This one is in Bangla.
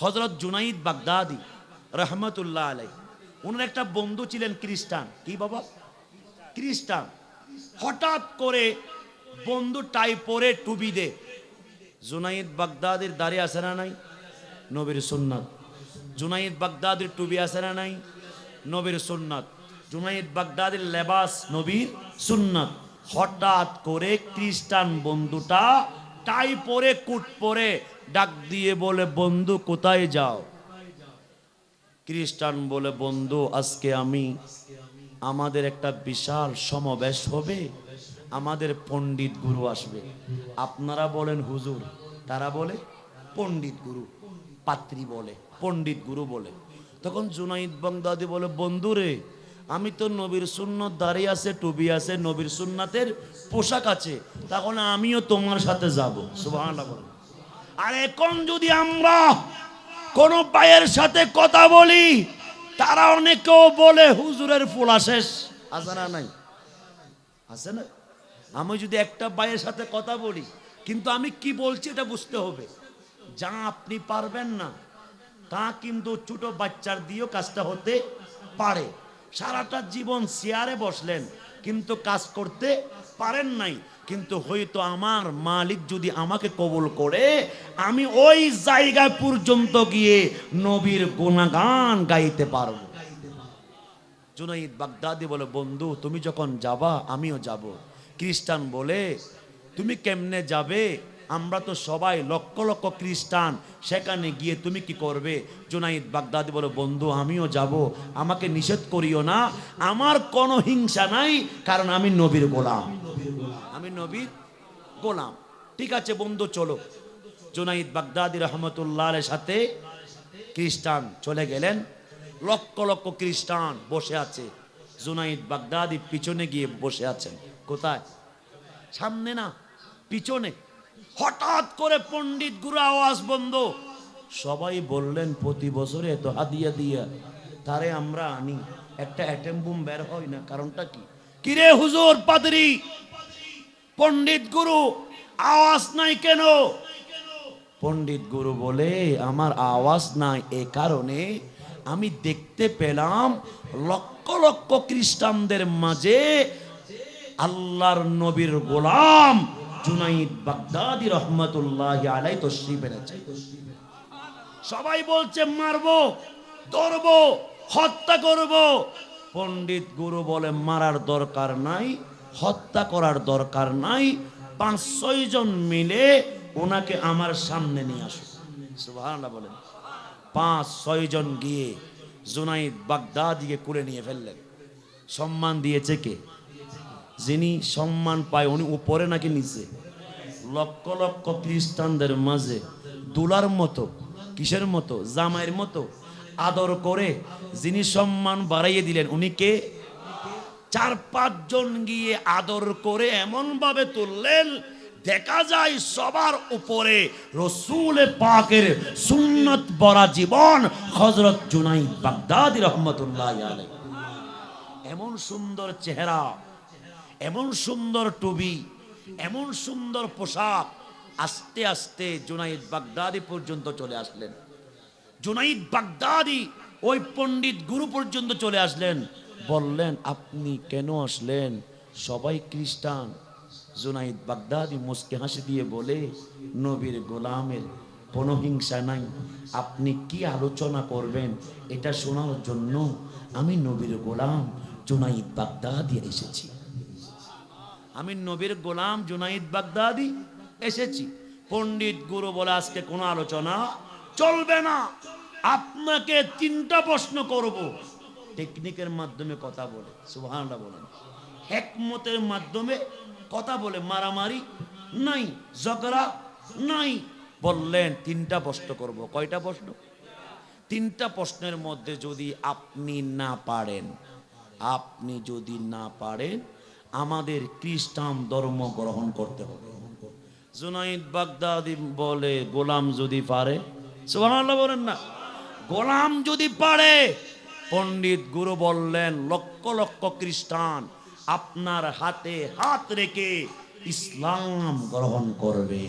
হজরত জুনাইদ বাগদাদি রহমতুল্লাহ আলাই ওনার একটা বন্ধু ছিলেন খ্রিস্টান। কি বাবা? খ্রিস্টান। হঠাৎ করে বন্ধু টাই পরে টুবি দে জুনাইদ বাগদাদের দাঁড়িয়ে আসে না নাই? নবীর সুন্নাত। জুনাইদ বাগদাদির টুবি আসে না নাই? নবীর সুন্নাত। জুনাইদ বাগদাদের লেবাস নবীর সুন্নাত। হঠাৎ করে খ্রিস্টান বন্ধুটা টাই পরে কুট পরে ডাক দিয়ে বলে, বন্ধু, কোথায় যাও? খ্রিস্টান বলে, বন্ধু, আজকে আমি, আমাদের একটা বিশাল সমাবেশ হবে। আমাদের পণ্ডিত গুরু আসবে। আপনারা বলেন, হুজুর, তারা বলে, পণ্ডিত গুরু, পাত্রী বলে, পণ্ডিত গুরু বলে। তখন জুনাইদ বাগদাদি বলে, বন্ধু রে আমি তো নবীর সুন্নত দাঁড়িয়ে আছে টুবি আছে, নবীর সুন্নাতের পোশাক আছে তখন আমিও তোমার সাথে যাব। আর এখন যদি আমরা কোন পায়ের সাথে কথা বলি, তারা অনেকেও বলে, হুজুরের ফুলা শেষ। আছে না নাই? আছে না? আমি যদি একটা পায়ের সাথে কথা বলি, কিন্তু আমি কি বলছি এটা বুঝতে হবে। যা আপনি পারবেন না, তা কিন্তু ছোট বাচ্চার দিয়েও কাজটা হতে পারে। সারাটা জীবন চেয়ারে বসলেন, কিন্তু কাজ করতে পারেন নাই। কিন্তু হয়তো আমার মালিক যদি আমাকে কবুল করে, আমি ওই জায়গা পর্যন্ত গিয়ে নবীর গুণাগান গাইতে পারব। জুনাইদ বাগদাদি বলে, বন্ধু, তুমি যখন যাবা, আমিও যাব। খ্রিস্টান বলে, তুমি কেমনে যাবে? আমরা তো সবাই লক্ষ লক্ষ খ্রিস্টান। সেখানে গিয়ে তুমি কি করবে? জুনাইদ বাগদাদি বলে, বন্ধু, আমিও যাব। আমাকে নিষেধ করিও না। আমার কোনো হিংসা নাই, কারণ আমি নবীর গোলাম। আমি নবীর গোলাম। ঠিক আছে বন্ধু, চলো। জুনাইদ বাগদাদি রহমতুল্লাহ সাথে খ্রিস্টান চলে গেলেন। লক্ষ লক্ষ খ্রিস্টান বসে আছে। জুনাইদ বাগদাদি পিছনে গিয়ে বসে আছেন। কোথায়? সামনে না? পিছনে। হঠাৎ করে পণ্ডিত গুরু আওয়াজ বন্ধ। সবাই বললেন, প্রতি বছরে এত হাদিয়া দিয়া, তারে আমরা আনি। একটা অ্যাটেম বুম বের হয় না, কারণটা কি? কিরে হুজুর পাদরি, পণ্ডিত গুরু, আওয়াজ নাই কেন? পণ্ডিত গুরু বলে, আমার আওয়াজ নাই, এ কারণে আমি দেখতে পেলাম লক্ষ লক্ষ খ্রিস্টানদের মাঝে আল্লাহর নবীর গোলাম জুনাইদ বাগদাদি রহমতুল্লাহ আলাই তশ্রিফ এনেছে। সবাই বলছে, মারবো, ধরবো, হত্যা করব। পণ্ডিত গুরু বলে, মারার দরকার নাই, হত্যা করার দরকার নাই পাঁচ ছয় জন মিলে ওনাকে আমার সামনে নিয়ে আসো। বলেন। পাঁচ ছয় জন গিয়ে জুনাইদ বাগদাদিকে কুলে নিয়ে ফেললেন। সম্মান দিয়েছে কে? যিনি সম্মান পায়, উনি উপরে নাকি নিচে? লক্ষ লক্ষ খ্রিস্টানদের মাঝে, দুলার মতো, কিসের মতো, জামাইয়ের মতো আদর করে যিনি সম্মান বাড়াইয়ে দিলেন, উনি কে? চার পাঁচজন গিয়ে আদর করে এমন ভাবে তুললেন, দেখা যায় সবার উপরে রসুল পাকের সুন্নত বরা জীবন হজরত জুনাই বাগদাদি রহমতুল্লাহ এমন সুন্দর চেহারা এমন সুন্দর টুবি এমন সুন্দর পোশাক, আস্তে আস্তে জুনাইদ বাগদাদি পর্যন্ত চলে আসলেন। জুনাইদ বাগদাদি ওই পণ্ডিত গুরু পর্যন্ত চলে আসলেন। বললেন, আপনি কেন আসলেন? সবাই খ্রিস্টান। জুনাইদ বাগদাদি মুসকে হাসি দিয়ে বলে, নবীর গোলামের কোনো হিংসা নাই। আপনি কি আলোচনা করবেন? এটা শোনার জন্য আমি নবীর গোলাম জুনাইদ বাগদাদি এসেছি। আমি নবীর গোলাম জুনাইদ বাগদাদি এসেছি। পণ্ডিত গুরু বলে আজকে কোনো আলোচনা চলবে না। আপনাকে তিনটা প্রশ্ন করব। টেকনিকের মাধ্যমে কথা বলে, সুবহানাল্লাহ বলেন। হেকমতের মাধ্যমে কথা বলে, মারামারি নাই, ঝগড়া নাই। বললেন, তিনটা প্রশ্ন করব। কয়টা প্রশ্ন? তিনটা প্রশ্নের মধ্যে যদি আপনি না পারেন, আপনি যদি না পারেন আমাদের খ্রিস্টান ধর্ম গ্রহণ করতে হবে। জুনাইদ বাগদাদি বলে, গোলাম যদি পারে, সুবহানাল্লাহ বলেন না, গোলাম যদি পারে, পণ্ডিত গুরু বললেন, লক্ষ লক্ষ খ্রিস্টান আপনার হাতে হাত রেখে ইসলাম গ্রহণ করবে।